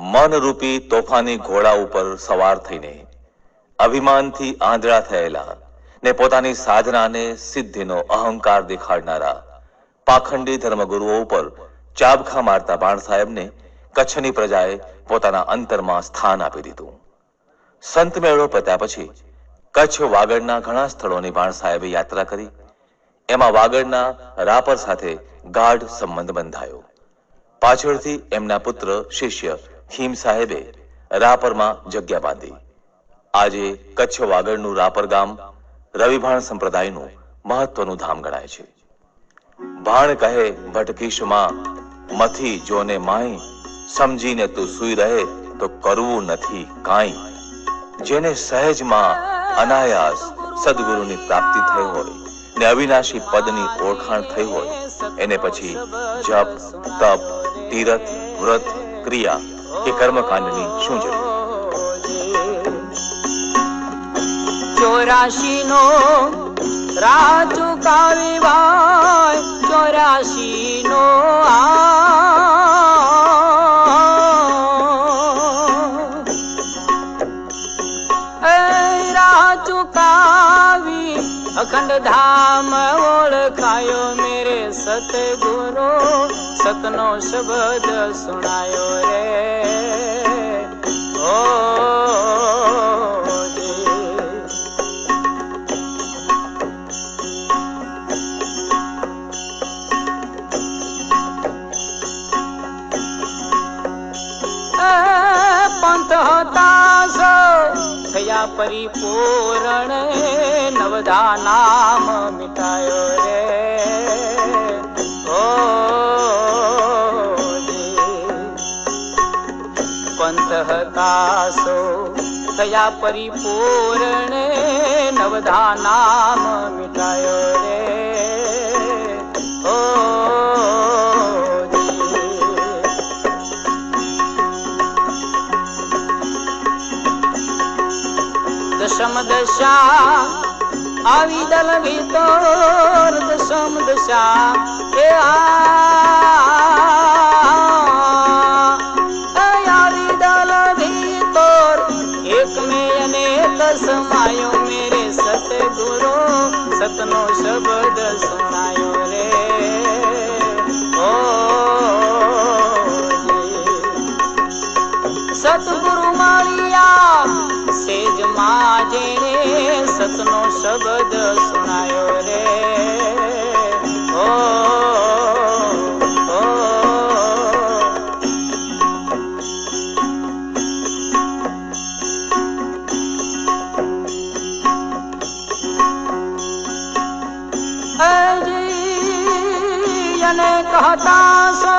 મનરૂપી તોફાની ઘોડા ઉપર સવાર થઈને અભિમાનથી આંધળા થયેલા ને પોતાની સાધનાને સિદ્ધિનો અહંકાર દેખાડનારા પાખંડી ધર્મગુરુઓ ઉપર ચાબખા મારતા બાણ સાહેબને કચ્છની પ્રજાએ પોતાના અંતરમાં સ્થાન આપી દીધું. સંત મેળો પત્યા પછી કચ્છ વાગડના ઘણા સ્થળોની બાણ સાહેબે યાત્રા કરી. એમાં વાગડના રાપર સાથે ગાઢ સંબંધ બંધાયો. પાછળથી એમના પુત્ર શિષ્ય હિમ સાહેબે રાપરમાં જગ્યા બાંધી. આજે કચ્છ વાગડનું રાપર ગામ રવિભાણ સંપ્રદાયનું મહત્વનું ધામ ગણાય છે. ભાણ કહે, ભટકીશમાં મથી જોને માઈ, સમજીને તું સુઈ રહે તો કરવું નથી કાંઈ. જેને સહેજમાં અનાયાસ સદગુરુની પ્રાપ્તિ થઈ હોય ને અવિનાશી પદની ઓળખાણ થઈ હોય, એને પછી જપ, તપ, તીરથ, વ્રત, ક્રિયા કે કર્મકાંડની શું જરૂર? ચોરાશી નો રાજુ કાવી ભાઈ ચોરાશી નો રાજુ કાવી અખંડ ધામ ઓળખાયો મેરે સતગુરુ. સતનો શબ્દ સુણાયો રે. ઓ પંથ હતા સો પરિપૂર્ણ નવધા નામ મિટાયો પંથ હતા સો થયા પરિપૂર્ણ નવધા નામ મિટાયો રે ઓ. દશમ દશા આવી દલ ભીતર દશમ દશા એ આ અનેક સમાયો મેરે સતગુરુ સતનો શબ્દ સુનાયો રે ઓ જી. સતગુરુ માળિયા સેજમાં જેને સતનો શબ્દ સુણાયો અને કહતા સો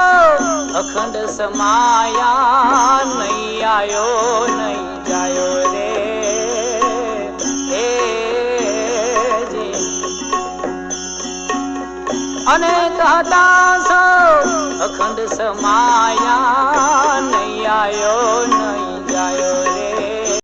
અખંડ સમાયા નહીં આયો નહીં જાયો રે. અને કહતા સો અખંડ સમાયા